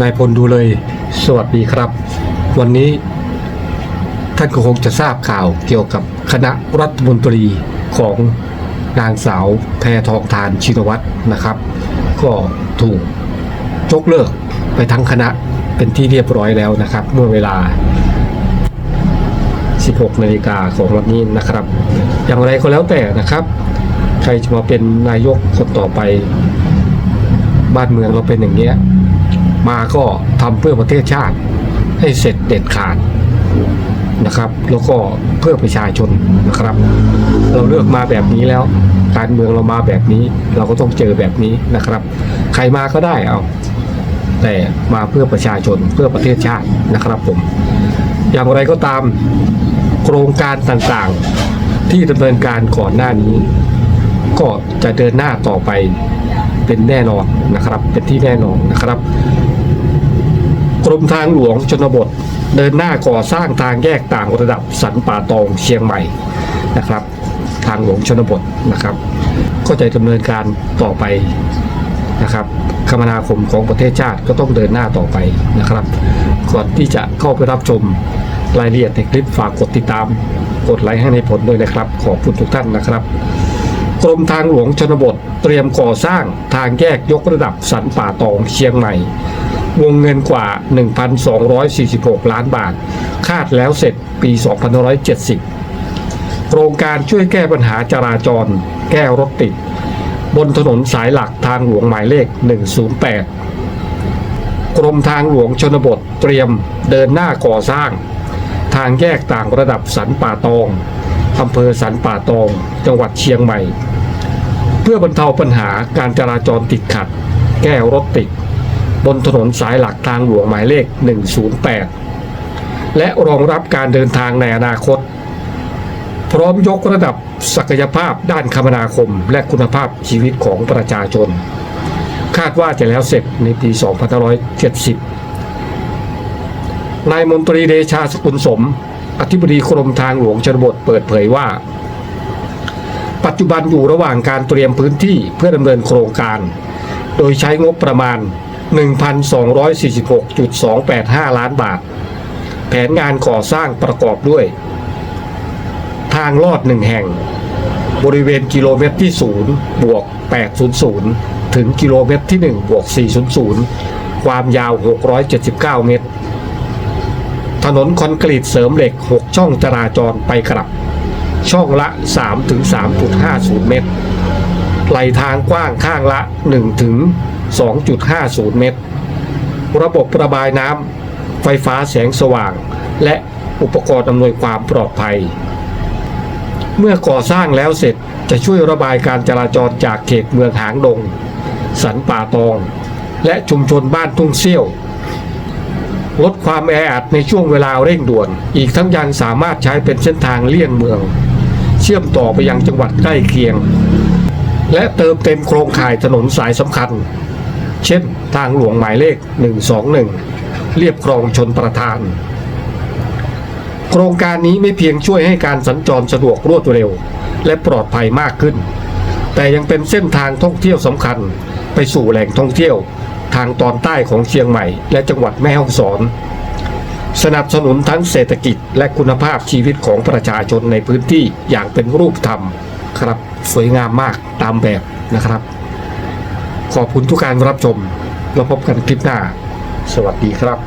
นายพลดูเลย สวัสดีครับ วันนี้ท่านก็คงจะทราบข่าวเกี่ยวกับคณะรัฐมนตรีของนางสาวแพทองทานชินวัตรนะครับ ก็ถูกยกเลิกไปทั้งคณะเป็นที่เรียบร้อยแล้วนะครับ เมื่อเวลา 16นาฬิกาของวันนี้นะครับ อย่างไรก็แล้วแต่นะครับ ใครจะมาเป็นนายกคนต่อไป บ้านเมืองเราเป็นอย่างเงี้ย มาก็ทำเพื่อประเทศชาติ ให้เสร็จเด็ดขาดนะครับ แล้วก็เพื่อประชาชนนะครับ เราเลือกมาแบบนี้แล้ว การเมืองเรามาแบบนี้ เราก็ต้องเจอแบบนี้นะครับ ใครมาก็ได้เอา แต่มาเพื่อประชาชนเพื่อประเทศชาตินะครับผม อย่างไรก็ตามโครงการต่างๆที่ดำเนินการก่อนหน้านี้ ก็จะเดินหน้าต่อไปเป็นแน่นอนนะครับ เป็นที่แน่นอนนะครับ รมทางหลวงชนบท เดินหน้าก่อสร้างทางแยกต่างระดับสันป่าตองเชียงใหม่นะครับ ทางหลวงชนบทนะครับ ก็จะดำเนินการต่อไปนะครับคมนาคมของประเทศชาติก็ต้องเดินหน้าต่อไปนะครับ ก่อนที่จะเข้าไปรับชมรายละเอียดในคลิปฝากกดติดตาม กดไลค์ให้ในผลด้วยนะครับ ขอบคุณทุกท่านนะครับกรมทางหลวงชนบทเตรียมก่อสร้างทางแยกยกระดับสันป่าตองเชียงใหม่ วงเงินกว่า 1,246 ล้านบาท คาดแล้วเสร็จปี 2570 โครงการช่วยแก้ปัญหาจราจร แก้รถติด บนถนนสายหลักทางหลวงหมายเลข 108 กรมทางหลวงชนบทเตรียมเดินหน้าก่อสร้าง ทางแยกต่างระดับสันป่าตองอำเภอสันป่าตอง จังหวัดเชียงใหม่ เพื่อบรรเทาปัญหาการจราจรติดขัด แก้รถติด บนถนนสายหลักทางหลวงหมายเลข 108 และรองรับการเดินทางในอนาคต พร้อมยกระดับศักยภาพด้านคมนาคมและคุณภาพชีวิตของประชาชน คาดว่าจะแล้วเสร็จในปี 2570 นายมนตรีเดชาสกุลสม อธิบดีกรมทางหลวงชนบทเปิดเผยว่า ปัจจุบันอยู่ระหว่างการเตรียมพื้นที่เพื่อดำเนินโครงการ โดยใช้งบประมาณ 1,246.285 ล้านบาท แผนงานก่อสร้างประกอบด้วย ทางลอดหนึ่งแห่ง บริเวณกิโลเมตรที่ 0 บวก 800 ถึงกิโลเมตรที่ 1 บวก 400 ความยาว 679 เมตร ถนนคอนกรีตเสริมเหล็ก 6 ช่องจราจรไปกลับ ช่องละ3ถึง3.50 เมตร ไหลทางกว้างข้างละ 1 ถึง 2.50 เมตร ระบบระบายน้ำไฟฟ้าแสงสว่าง และอุปกรณ์อำนวยความปลอดภัย เมื่อก่อสร้างแล้วเสร็จจะช่วยระบายการจราจรจากเขตเมืองหางดง สันป่าตอง และชุมชนบ้านทุ่งเซี่ยวลดความแออัดในช่วงเวลาเร่งด่วน อีกทั้งยังสามารถใช้เป็นเส้นทางเลี่ยงเมือง เชื่อมต่อไปยังจังหวัดใกล้เคียง และเติมเต็มโครงข่ายถนนสายสำคัญ เช่นทางหลวงหมายเลข 121 เรียบคลองชนประทาน โครงการนี้ไม่เพียงช่วยให้การสัญจรสะดวกรวดเร็ว และปลอดภัยมากขึ้น แต่ยังเป็นเส้นทางท่องเที่ยวสำคัญไปสู่แหล่งท่องเที่ยวทางตอนใต้ของเชียงใหม่ และจังหวัดแม่ฮ่องสอน สนับสนุนทั้งเศรษฐกิจและคุณภาพชีวิตของประชาชนในพื้นที่อย่างเป็นรูปธรรม ครับ สวยงามมากตามแบบนะครับ ขอบคุณทุกการรับชม แล้วพบกันคลิปหน้า สวัสดีครับ